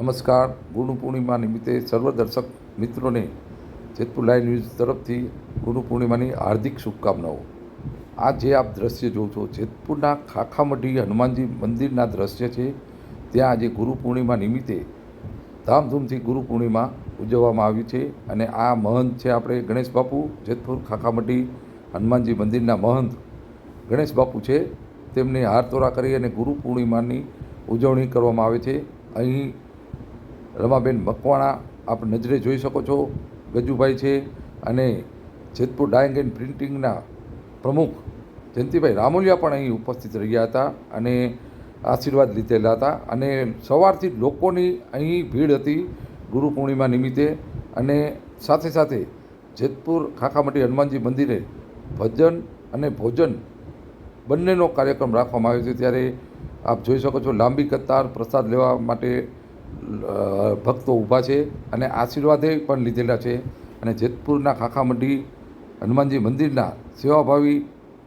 નમસ્કાર. ગુરુ પૂર્ણિમા નિમિત્તે સર્વ દર્શક મિત્રોને જેતપુર લાઈવ ન્યૂઝ તરફથી ગુરુ પૂર્ણિમાની હાર્દિક શુભકામનાઓ. આ જે આપ દ્રશ્ય જોવો છો જેતપુરના ખાખામઢી હનુમાનજી મંદિરના દ્રશ્ય છે. ત્યાં આજે ગુરુ પૂર્ણિમા નિમિત્તે ધામધૂમથી ગુરુ પૂર્ણિમા ઉજવવામાં આવી છે અને આ મહંત છે આપણે ગણેશ બાપુ. જેતપુર ખાખામઢી હનુમાનજી મંદિરના મહંત ગણેશ બાપુ છે. તેમને હાર તોરા કરી અને ગુરુ પૂર્ણિમાની ઉજવણી કરવામાં આવે છે. અહીં રમાબેન મકવાણા, આપ નજરે જોઈ શકો છો, ગજુભાઈ છે અને જેતપુર ડાયંગ એન્ડ પ્રિન્ટિંગના પ્રમુખ જયંતિભાઈ રામોલિયા પણ અહીં ઉપસ્થિત રહ્યા હતા અને આશીર્વાદ લીધેલા હતા. અને સવારથી લોકોની અહીં ભીડ હતી ગુરુ પૂર્ણિમા નિમિત્તે અને સાથે સાથે જેતપુર ખાખામટી હનુમાનજી મંદિરે ભજન અને ભોજન બંનેનો કાર્યક્રમ રાખવામાં આવ્યો છે. ત્યારે આપ જોઈ શકો છો, લાંબી કતાર પ્રસાદ લેવા માટે ભક્તો ઊભા છે અને આશીર્વાદે પણ લીધેલા છે. અને જેતપુરના ખાખામઢી હનુમાનજી મંદિરના સેવાભાવી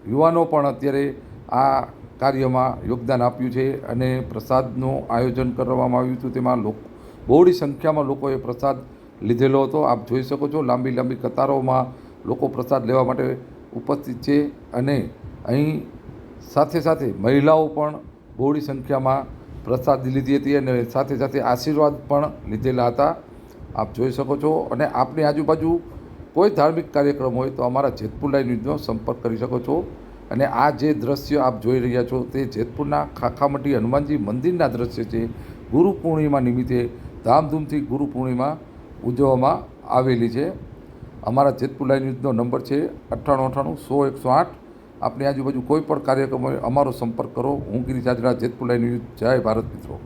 યુવાનો પણ અત્યારે આ કાર્યમાં યોગદાન આપ્યું છે અને પ્રસાદનું આયોજન કરવામાં આવ્યું હતું. તેમાં લોકો, બહોળી સંખ્યામાં લોકોએ પ્રસાદ લીધેલો હતો. આપ જોઈ શકો છો લાંબી લાંબી કતારોમાં લોકો પ્રસાદ લેવા માટે ઉપસ્થિત છે. અને અહીં સાથે સાથે મહિલાઓ પણ બહોળી સંખ્યામાં પ્રસાદ લીધી હતી અને સાથે સાથે આશીર્વાદ પણ લીધેલા હતા. આપ જોઈ શકો છો અને આપની આજુબાજુ કોઈ ધાર્મિક કાર્યક્રમ હોય તો અમારા જેતપુર લાઈવ ન્યૂઝનો સંપર્ક કરી શકો છો. અને આ જે દ્રશ્ય આપ જોઈ રહ્યા છો તે જેતપુરના ખાખામટી હનુમાનજી મંદિરના દ્રશ્ય છે. ગુરુ પૂર્ણિમા નિમિત્તે ધામધૂમથી ગુરુ પૂર્ણિમા ઉજવવામાં આવેલી છે. અમારા જેતપુર લાઈવ ન્યૂઝનો નંબર છે અઠ્ઠાણું અઠ્ઠાણું સો એકસો આઠ આપની આજુબાજુ કોઈ પણ કાર્યક્રમ હોય અમારો સંપર્ક કરો. હું ગિરીશ આજરા જેતપુર લાઈન ન્યૂઝ જય ભારત મિત્રો.